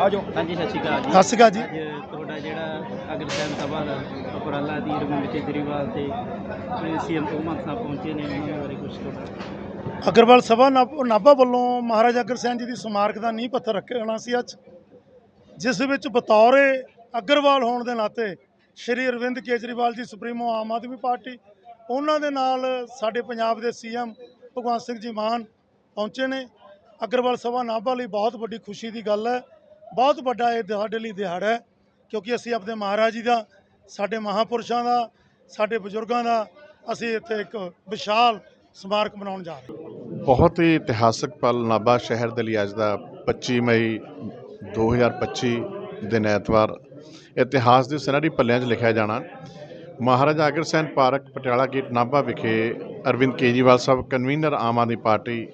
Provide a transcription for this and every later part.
ਆਜੋ। ਹਾਂਜੀ ਸਤਿ ਸ਼੍ਰੀ ਅਕਾਲ ਜੀ। ਸਤਿ ਸ਼੍ਰੀ ਅਕਾਲ ਜੀ। ਅੱਜ ਤੁਹਾਡਾ ਜਿਹੜਾ ਅਗਰਸੈਨ ਸਭਾ ਦਾ ਉਪਰਾਲਾ ਦੀ ਰਮਨ ਕੇਜਰੀਵਾਲ ਤੇ ਸੀਐਮ ਭਗਵੰਤ ਸਾਹਿਬ ਪਹੁੰਚੇ ਨੇ ਉਹਨਾਂ ਦੇ ਬਾਰੇ ਕੁਝ ਤੁਹਾਡਾ। ਅਗਰਵਾਲ ਸਭਾ ਨਾਭ- ਨਾਭਾ ਵੱਲੋਂ ਮਹਾਰਾਜਾ ਅਗਰਸੈਨ ਜੀ ਦੀ ਸਮਾਰਕ ਦਾ ਨੀਂਹ ਪੱਥਰ ਰੱਖਣਾ ਸੀ ਅੱਜ ਜਿਸ ਵਿੱਚ ਬਤੌਰੇ ਅਗਰਵਾਲ ਹੋਣ ਦੇ ਨਾਤੇ ਸ਼੍ਰੀ ਅਰਵਿੰਦ ਕੇਜਰੀਵਾਲ ਜੀ ਸੁਪਰੀਮੋ ਆਮ ਆਦਮੀ ਪਾਰਟੀ ਉਹਨਾਂ ਦੇ ਨਾਲ ਸਾਡੇ ਪੰਜਾਬ ਦੇ ਸੀਐਮ ਭਗਵੰਤ ਸਿੰਘ ਜੀ ਮਾਨ ਪਹੁੰਚੇ ਨੇ। ਅਗਰਵਾਲ ਸਭਾ ਨਾਭਾ ਲਈ ਬਹੁਤ ਵੱਡੀ ਖੁਸ਼ੀ ਦੀ ਗੱਲ ਹੈ। ਬਹੁਤ ਵੱਡਾ ਇਹ ਸਾਡੇ ਲਈ ਦਿਹਾੜਾ ਹੈ, ਕਿਉਂਕਿ ਅਸੀਂ ਆਪਣੇ ਮਹਾਰਾਜ ਜੀ ਦਾ, ਸਾਡੇ ਮਹਾਪੁਰਸ਼ਾਂ ਦਾ, ਸਾਡੇ ਬਜ਼ੁਰਗਾਂ ਦਾ ਅਸੀਂ ਇੱਥੇ ਇੱਕ ਵਿਸ਼ਾਲ ਸਮਾਰਕ ਬਣਾਉਣ ਜਾ ਰਹੇ ਹਾਂ। ਬਹੁਤ ਹੀ ਇਤਿਹਾਸਕ ਪਲ ਨਾਭਾ ਸ਼ਹਿਰ ਦੇ ਲਈ ਅੱਜ ਦਾ 25 ਮਈ 2025 ਦਿਨ ਐਤਵਾਰ। ਇਤਿਹਾਸ ਦੇ ਸੁਨਹਿਰੀ ਪੱਲਿਆਂ 'ਚ ਲਿਖਿਆ ਜਾਣਾ, ਮਹਾਰਾਜਾ ਅਗਰਸੈਨ ਪਾਰਕ ਪਟਿਆਲਾ ਗੇਟ ਨਾਭਾ ਵਿਖੇ ਅਰਵਿੰਦ ਕੇਜਰੀਵਾਲ ਸਾਹਿਬ, ਕਨਵੀਨਰ ਆਮ ਆਦਮੀ ਪਾਰਟੀ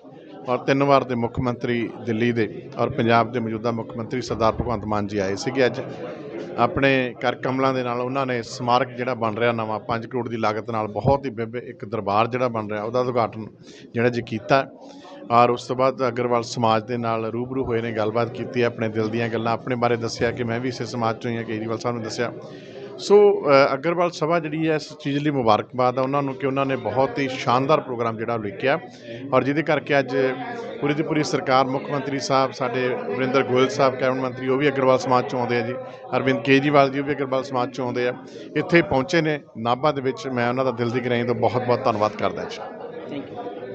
ਔਰ ਤਿੰਨ ਵਾਰ ਦੇ ਮੁੱਖ ਮੰਤਰੀ ਦਿੱਲੀ ਦੇ ਔਰ ਪੰਜਾਬ ਦੇ ਮੌਜੂਦਾ ਮੁੱਖ ਮੰਤਰੀ ਸਰਦਾਰ ਭਗਵੰਤ ਮਾਨ ਜੀ ਆਏ ਸੀਗੇ ਅੱਜ। ਆਪਣੇ ਕਰ ਕਮਲਾਂ ਦੇ ਨਾਲ ਉਹਨਾਂ ਨੇ ਸਮਾਰਕ ਜਿਹੜਾ ਬਣ ਰਿਹਾ ਨਵਾਂ 5 ਕਰੋੜ ਦੀ ਲਾਗਤ ਨਾਲ ਬਹੁਤ ਹੀ ਬੇਬੇ ਇੱਕ ਦਰਬਾਰ ਜਿਹੜਾ ਬਣ ਰਿਹਾ, ਉਹਦਾ ਉਦਘਾਟਨ ਜਿਹੜਾ ਜੀ ਕੀਤਾ। ਔਰ ਉਸ ਤੋਂ ਬਾਅਦ ਅਗਰਵਾਲ ਸਮਾਜ ਦੇ ਨਾਲ ਰੂਬਰੂ ਹੋਏ ਨੇ, ਗੱਲਬਾਤ ਕੀਤੀ ਆਪਣੇ ਦਿਲ ਦੀਆਂ ਗੱਲਾਂ, ਆਪਣੇ ਬਾਰੇ ਦੱਸਿਆ ਕਿ ਮੈਂ ਵੀ ਇਸੇ ਸਮਾਜ ਚੋਂ ਹੀ ਹਾਂ, ਕੇਜਰੀਵਾਲ ਸਾਹਿਬ ਨੇ ਦੱਸਿਆ। ਸੋ ਅਗਰਵਾਲ ਸਭਾ ਜਿਹੜੀ ਹੈ, ਇਸ ਚੀਜ਼ ਲਈ ਮੁਬਾਰਕਬਾਦ ਆ ਉਹਨਾਂ ਨੂੰ ਕਿ ਉਹਨਾਂ ਨੇ ਬਹੁਤ ਹੀ ਸ਼ਾਨਦਾਰ ਪ੍ਰੋਗਰਾਮ ਜਿਹੜਾ ਲਿਖਿਆ। ਔਰ ਜਿਹਦੇ ਕਰਕੇ ਅੱਜ ਪੂਰੀ ਦੀ ਪੂਰੀ ਸਰਕਾਰ, ਮੁੱਖ ਮੰਤਰੀ ਸਾਹਿਬ, ਸਾਡੇ ਵਰਿੰਦਰ ਗੋਇਲ ਸਾਹਿਬ, ਕੈਬਨਿਟ ਮੰਤਰੀ, ਉਹ ਵੀ ਅਗਰਵਾਲ ਸਮਾਜ ਚੋਂ ਆਉਂਦੇ ਆ ਜੀ। ਅਰਵਿੰਦ ਕੇਜਰੀਵਾਲ ਜੀ, ਉਹ ਵੀ ਅਗਰਵਾਲ ਸਮਾਜ ਚੋਂ ਆਉਂਦੇ ਆ। ਇੱਥੇ ਪਹੁੰਚੇ ਨੇ, ਨਾਭਾ ਦੇ ਵਿੱਚ ਮੈਂ ਉਹਨਾਂ ਦਾ ਦਿਲ ਦੀ ਗਹਿਰਾਈ ਤੋਂ ਬਹੁਤ ਬਹੁਤ ਧੰਨਵਾਦ ਕਰਦਾ ਜੀ। Thank you